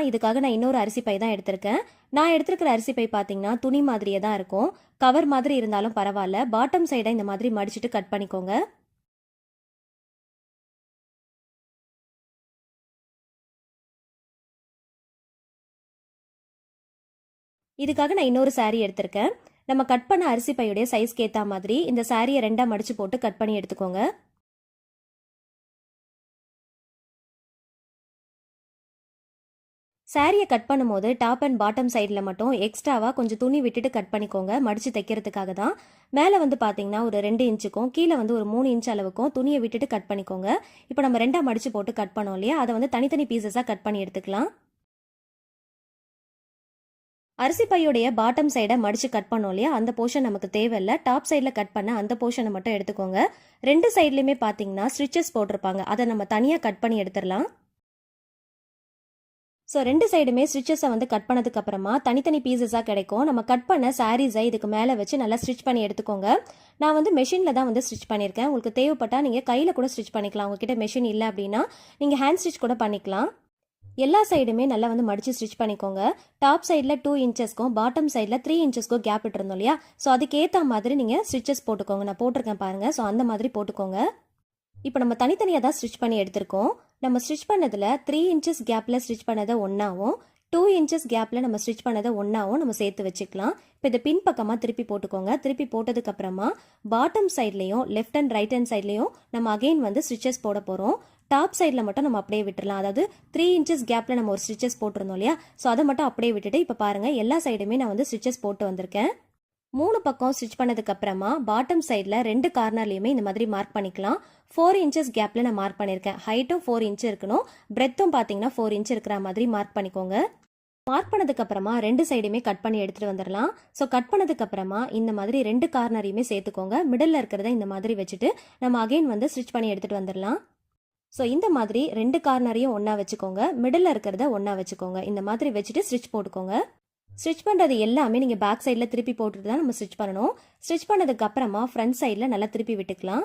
எடுத்துக்கலாம் இதுக்காக நான் இன்னொரு அரிசி பை தான் எடுத்திருக்கேன். நான் எடுத்திருக்கிற அரிசி பை பார்த்தீங்கன்னா துணி மாதிரியே தான் இருக்கும். கவர் மாதிரி இருந்தாலும் பரவாயில்ல. பாட்டம் சைடை இந்த மாதிரி மடிச்சிட்டு கட் பண்ணிக்கோங்க. இதுக்காக நான் இன்னொரு சாரீ எடுத்திருக்கேன். நம்ம கட் பண்ண அரிசி பையுடைய சைஸ்க்கு ஏற்ற மாதிரி இந்த சாரியை ரெண்டாக மடித்து போட்டு கட் பண்ணி எடுத்துக்கோங்க. சாரியை கட் பண்ணும்போது டாப் அண்ட் பாட்டம் சைடில் மட்டும் எக்ஸ்ட்ராவாக கொஞ்சம் துணி விட்டுட்டு கட் பண்ணிக்கோங்க மடித்து தைக்கிறதுக்காக தான். மேலே வந்து பார்த்தீங்கன்னா ஒரு ரெண்டு இன்ச்சுக்கும் கீழே வந்து ஒரு மூணு இன்ச் அளவுக்கும் துணியை விட்டுட்டு கட் பண்ணிக்கோங்க. இப்போ நம்ம ரெண்டாக மடித்து போட்டு கட் பண்ணோம் இல்லையா? அதை வந்து தனித்தனி பீசஸாக கட் பண்ணி எடுத்துக்கலாம். அரிசி பையுடைய பாட்டம் சைடை மடித்து கட் பண்ணோம் இல்லையா? அந்த போர்ஷன் நமக்கு தேவையில்லை. டாப் சைடில் கட் பண்ண அந்த போர்ஷனை மட்டும் எடுத்துக்கோங்க. ரெண்டு சைட்லையுமே பார்த்தீங்கன்னா ஸ்டிச்சஸ் போட்டிருப்பாங்க. அதை நம்ம தனியாக கட் பண்ணி எடுத்துடலாம். ஸோ ரெண்டு சைடுமே ஸ்டிச்சஸை வந்து கட் பண்ணதுக்கு அப்புறமா தனித்தனி பீசஸாக கிடைக்கும். நம்ம கட் பண்ண சாரீஸை இதுக்கு மேலே வச்சு நல்லா ஸ்டிச் பண்ணி எடுத்துக்கோங்க. நான் வந்து மெஷினில் தான் வந்து ஸ்டிச் பண்ணியிருக்கேன். உங்களுக்கு தேவைப்பட்டால் நீங்கள் கையில் கூட ஸ்டிச் பண்ணிக்கலாம். உங்ககிட்ட மெஷின் இல்லை அப்படின்னா நீங்கள் ஹேண்ட் ஸ்டிச் கூட பண்ணிக்கலாம். எல்லா சைடுமே நல்லா வந்து மடித்து ஸ்டிச் பண்ணிக்கோங்க. டாப் சைடில் டூ இன்ச்சஸ்க்கும் பாட்டம் சைடில் த்ரீ இன்ச்சஸ்க்கும் கேப் விட்டுருந்தோம் இல்லையா? ஸோ அதுக்கேற்ற மாதிரி நீங்கள் ஸ்டிச்சஸ் போட்டுக்கோங்க. நான் போட்டிருக்கேன் பாருங்கள் ஸோ அந்த மாதிரி போட்டுக்கோங்க. இப்போ நம்ம தனித்தனியாக தான் ஸ்டிச் பண்ணி எடுத்திருக்கோம். நம்ம ஸ்டிச் பண்ணதில் த்ரீ இன்ச்சஸ் கேப்பில் ஸ்டிச் பண்ணதை ஒன்றாவும் டூ இன்ச்சஸ் கேப்பில் நம்ம ஸ்டிச் பண்ணதை ஒன்றாவும் நம்ம சேர்த்து வச்சுக்கலாம். இப்போ இதை பின் பக்கமாக திருப்பி போட்டுக்கோங்க. திருப்பி போட்டதுக்கப்புறமா பாட்டம் சைட்லேயும் லெஃப்ட் அண்ட் ரைட் ஹேண்ட் சைட்லேயும் நம்ம அகைன் வந்து ஸ்டிச்சஸ் போட போகிறோம் டாப் சைடில் மட்டும் நம்ம அப்படியே விட்டுடலாம் அதாவது த்ரீ இன்ச்சஸ் கேப்பில் நம்ம ஒரு ஸ்டிச்சஸ் போட்டிருந்தோம் இல்லையா? ஸோ அதை மட்டும் அப்படியே விட்டுட்டு இப்போ பாருங்கள் எல்லா சைடுமே நான் வந்து ஸ்டிச்சஸ் போட்டு வந்திருக்கேன். மூணு பக்கம் ஸ்டிச் பண்ணதுக்கு அப்புறமா பாட்டம் சைடில் ரெண்டு கார்னர்லையுமே இந்த மாதிரி மார்க் பண்ணிக்கலாம். ஃபோர் இன்ச்சஸ் கேப்பில் நான் மார்க் பண்ணியிருக்கேன் ஹைட்டும் ஃபோர் இன்ச் இருக்கணும். பிரெத்தும் பார்த்தீங்கன்னா ஃபோர் இன்ச் இருக்கிற மாதிரி மார்க் பண்ணிக்கோங்க. மார்க் பண்ணதுக்கு அப்புறமா ரெண்டு சைடுமே கட் பண்ணி எடுத்துட்டு வந்துடலாம். ஸோ கட் பண்ணதுக்கு அப்புறமா இந்த மாதிரி ரெண்டு கார்னரையுமே சேர்த்துக்கோங்க. மிடில் இருக்கிறத இந்த மாதிரி வச்சுட்டு நம்ம அகைன் வந்து ஸ்டிச் பண்ணி எடுத்துட்டு வந்துடலாம். ஸோ இந்த மாதிரி ரெண்டு கார்னரையும் ஒன்றா வச்சுக்கோங்க. மிடில் இருக்கிறத ஒன்றா வச்சுக்கோங்க. இந்த மாதிரி வச்சுட்டு ஸ்டிச் போட்டுக்கோங்க. ஸ்டிச் பண்ணுறது எல்லாமே நீங்கள் பேக் சைடில் திருப்பி போட்டுட்டு தான் நம்ம ஸ்டிச் பண்ணணும். ஸ்டிச் பண்ணதுக்கு அப்புறமா ஃப்ரண்ட் சைடில் நல்லா திருப்பி விட்டுக்கலாம்.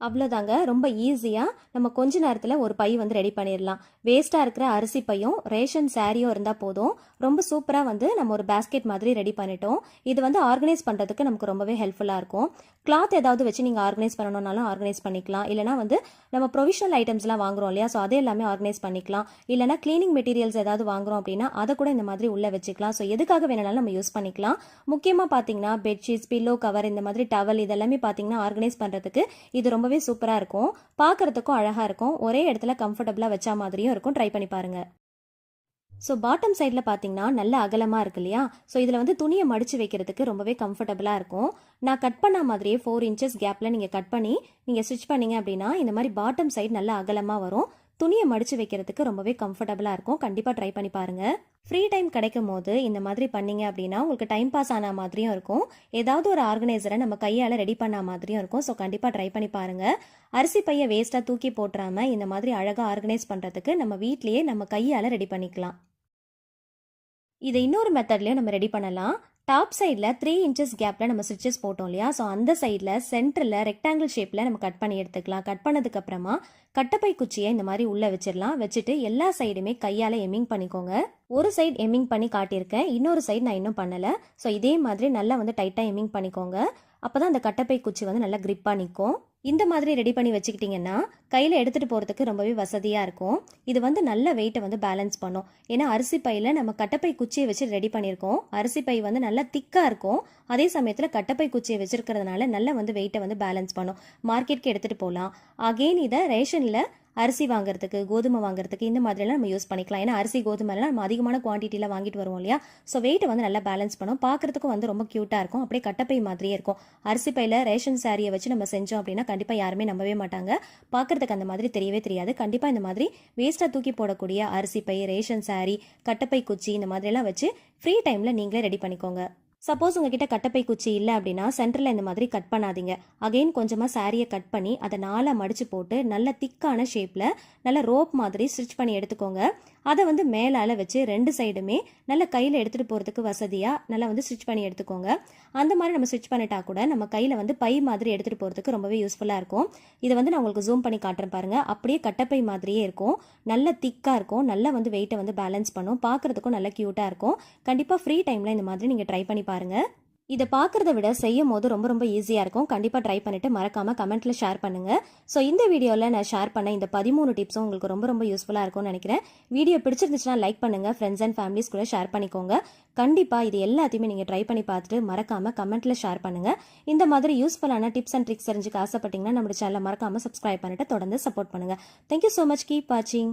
அவ்வளோதாங்க ரொம்ப ஈஸியாக நம்ம கொஞ்ச நேரத்தில் ஒரு பை வந்து ரெடி பண்ணிடலாம் வேஸ்ட்டாக இருக்கிற அரிசி பையும் ரேஷன் சாரியும் இருந்தால் போதும். ரொம்ப சூப்பராக வந்து நம்ம ஒரு பேஸ்கெட் மாதிரி ரெடி பண்ணிட்டோம். இது வந்து ஆர்கனைஸ் பண்ணுறதுக்கு நமக்கு ரொம்பவே ஹெல்ப்ஃபுல்லாக இருக்கும். கிளாத் ஏதாவது வச்சு நீங்கள் ஆர்கனைஸ் பண்ணணும்னாலும் ஆர்கனைஸ் பண்ணிக்கலாம். இல்லைனா வந்து நம்ம ப்ரொவிஷனல் ஐட்டம்ஸ்லாம் வாங்குறோம் இல்லையா? ஸோ அதே எல்லாமே ஆர்கனைஸ் பண்ணிக்கலாம். இல்லைனா க்ளீனிங் மெட்டீரியல்ஸ் ஏதாவது வாங்குறோம் அப்படின்னா அதை கூட இந்த மாதிரி உள்ளே வச்சுக்கலாம். ஸோ எதுக்காக வேணாலும் நம்ம யூஸ் பண்ணிக்கலாம். முக்கியமாக பார்த்தீங்கன்னா பெட்ஷீட்ஸ் பில்லோ கவர் இந்த மாதிரி டவல் இதெல்லாமே பார்த்தீங்கன்னா ஆர்கனைஸ் பண்ணுறதுக்கு இது ரொம்ப ரொம்பவே சூப்பராக இருக்கும். பார்க்குறதுக்கும் அழகாக இருக்கும். ஒரே இடத்துல கம்ஃபர்டபுளாக வச்சா மாதிரியும் இருக்கும். ட்ரை பண்ணி பாருங்கள் ஸோ பாட்டம் சைடில் பார்த்தீங்கன்னா நல்ல அகலமாக இருக்கு இல்லையா? ஸோ இதில் வந்து துணியை மடித்து வைக்கிறதுக்கு ரொம்பவே கம்ஃபர்டபுளாக இருக்கும். நான் கட் பண்ண மாதிரியே ஃபோர் இன்ச்சஸ் கேப்பில் நீங்கள் கட் பண்ணி நீங்கள் ஸ்டிச் பண்ணீங்க அப்படின்னா இந்த மாதிரி பாட்டம் சைடு நல்ல அகலமாக வரும். துணியை மடித்து வைக்கிறதுக்கு ரொம்பவே கம்ஃபர்டபுளாக இருக்கும். கண்டிப்பாக ட்ரை பண்ணி பாருங்கள் ஃப்ரீ டைம் கிடைக்கும் போது இந்த மாதிரி பண்ணீங்க அப்படின்னா உங்களுக்கு டைம் பாஸ் ஆன மாதிரியும் இருக்கும். ஏதாவது ஒரு ஆர்கனைசரை நம்ம கையால் ரெடி பண்ண மாதிரியும் இருக்கும். ஸோ கண்டிப்பாக ட்ரை பண்ணி பாருங்கள் அரிசி பையை வேஸ்ட்டாக தூக்கி போட்டுறாமல் இந்த மாதிரி அழகாக ஆர்கனைஸ் பண்ணுறதுக்கு நம்ம வீட்லேயே நம்ம கையால் ரெடி பண்ணிக்கலாம். இதை இன்னொரு மெத்தட்லேயும் நம்ம ரெடி பண்ணலாம். டாப் சைடில் த்ரீ இன்ச்சஸ் கேப்பில் நம்ம ஸ்டிச்சஸ் போட்டோம் இல்லையா? ஸோ அந்த சைடில் சென்டரில் ரெக்டாங்கிள் ஷேப்பில் நம்ம கட் பண்ணி எடுத்துக்கலாம். கட் பண்ணதுக்கு அப்புறமா கட்டப்பை குச்சியை இந்த மாதிரி உள்ளே வச்சிடலாம். வச்சுட்டு எல்லா சைடுமே கையால் எம்மிங் பண்ணிக்கோங்க. ஒரு சைடு எம்மிங் பண்ணி காட்டியிருக்கேன். இன்னொரு சைடு நான் இன்னும் பண்ணலை. ஸோ இதே மாதிரி நல்லா வந்து டைட்டாக எம்மிங் பண்ணிக்கோங்க. அப்போ தான் அந்த கட்டப்பை குச்சி வந்து நல்லா கிரிப்பாக நிற்கும். இந்த மாதிரி ரெடி பண்ணி வச்சுக்கிட்டிங்கன்னா கையில் எடுத்துகிட்டு போகிறதுக்கு ரொம்பவே வசதியாக இருக்கும். இது வந்து நல்ல வெயிட்டை வந்து பேலன்ஸ் பண்ணும். ஏன்னா அரிசி பையில் நம்ம கட்டப்பை குச்சியை வச்சு ரெடி பண்ணியிருக்கோம். அரிசி பை வந்து நல்லா திக்காக இருக்கும். அதே சமயத்தில் கட்டப்பை குச்சியை வச்சுருக்கிறதுனால நல்லா வந்து வெயிட்டை வந்து பேலன்ஸ் பண்ணும். மார்க்கெட்டுக்கு எடுத்துகிட்டு போகலாம் அகெயின் இதை ரேஷனில் அரிசி வாங்குறதுக்கு கோதுமை வாங்குறதுக்கு இந்த மாதிரிலாம் நம்ம யூஸ் பண்ணிக்கலாம். ஏன்னா அரிசி கோதுமைலாம் நம்ம அதிகமான குவான்டிட்டியில் வாங்கிட்டு வருவோம் இல்லையா? ஸோ வெயிட்டை வந்து நல்லா பேலன்ஸ் பண்ணும். பார்க்குறதுக்கும் வந்து ரொம்ப க்யூட்டாக இருக்கும். அப்படியே கட்டப்பை மாதிரியே இருக்கும். அரிசி பையில் ரேஷன் சாரியை வச்சு நம்ம செஞ்சோம் அப்படின்னா கண்டிப்பாக யாருமே நம்பவே மாட்டாங்க. பார்க்குறதுக்கு அந்த மாதிரி தெரியவே தெரியாது. கண்டிப்பாக இந்த மாதிரி வேஸ்ட்டாக தூக்கி போடக்கூடிய அரிசி பை ரேஷன் சாரி கட்டப்பை குச்சி இந்த மாதிரிலாம் வச்சு ஃப்ரீ டைமில் நீங்களே ரெடி பண்ணிக்கோங்க. சப்போஸ் உங்ககிட்ட கட்டப்பை குச்சி இல்லை அப்படின்னா சென்டரில் இந்த மாதிரி கட் பண்ணாதீங்க. அகைன் கொஞ்சமாக சாரியை கட் பண்ணி அதை நாலாக மடித்து போட்டு நல்ல திக்கான ஷேப்பில் நல்ல ரோப் மாதிரி ஸ்டிச் பண்ணி எடுத்துக்கோங்க. அதை வந்து மேலால் வச்சு ரெண்டு சைடுமே நல்ல கையில் எடுத்துகிட்டு போகிறதுக்கு வசதியாக நல்லா வந்து ஸ்டிச் பண்ணி எடுத்துக்கோங்க. அந்த மாதிரி நம்ம ஸ்டிச் பண்ணிட்டா கூட நம்ம கையில் வந்து பை மாதிரி எடுத்துகிட்டு போகிறதுக்கு ரொம்பவே யூஸ்ஃபுல்லாக இருக்கும். இதை வந்து நான் உங்களுக்கு ஜூம் பண்ணி காட்டுறேன் பாருங்கள் அப்படியே கட்டப்பை மாதிரியே இருக்கும். நல்ல திக்காக இருக்கும். நல்லா வந்து வெயிட்டை வந்து பேலன்ஸ் பண்ணும். பார்க்குறதுக்கும் நல்ல க்யூட்டாக இருக்கும். கண்டிப்பாக ஃப்ரீ டைமில் இந்த மாதிரி நீங்கள் ட்ரை பண்ணி பாருங்கள் இதை பார்க்குறத விட செய்யும் போது ரொம்ப ரொம்ப ஈஸியாக இருக்கும். கண்டிப்பாக ட்ரை பண்ணிவிட்டு மறக்காமல் கமெண்ட்டில் ஷேர் பண்ணுங்கள் ஸோ இந்த வீடியோவில் நான் ஷேர் பண்ண இந்த பதிமூணு டிப்ஸும் உங்களுக்கு ரொம்ப ரொம்ப யூஸ்ஃபுல்லாக இருக்கும்னு நினைக்கிறேன். வீடியோ பிடிச்சிருந்துச்சுன்னா லைக் பண்ணுங்கள் ஃப்ரெண்ட்ஸ் அண்ட் ஃபேமிலிஸ் கூட ஷேர் பண்ணிக்கோங்க. கண்டிப்பாக இது எல்லாத்தையுமே நீங்கள் ட்ரை பண்ணி பார்த்துட்டு மறக்காமல் கமெண்ட்டில் ஷேர் பண்ணுங்கள் இந்த மாதிரி யூஸ்ஃபுல்லான டிப்ஸ் அண்ட் ட்ரிக்ஸ் தெரிஞ்சுக்க ஆசைப்பட்டீங்கன்னா நம்ம சேனலை மறக்காமல் சப்ஸ்கிரைப் பண்ணிட்டு தொடர்ந்து சப்போர்ட் பண்ணுங்கள் தேங்க்யூ ஸோ மச் கீப் வாட்சிங்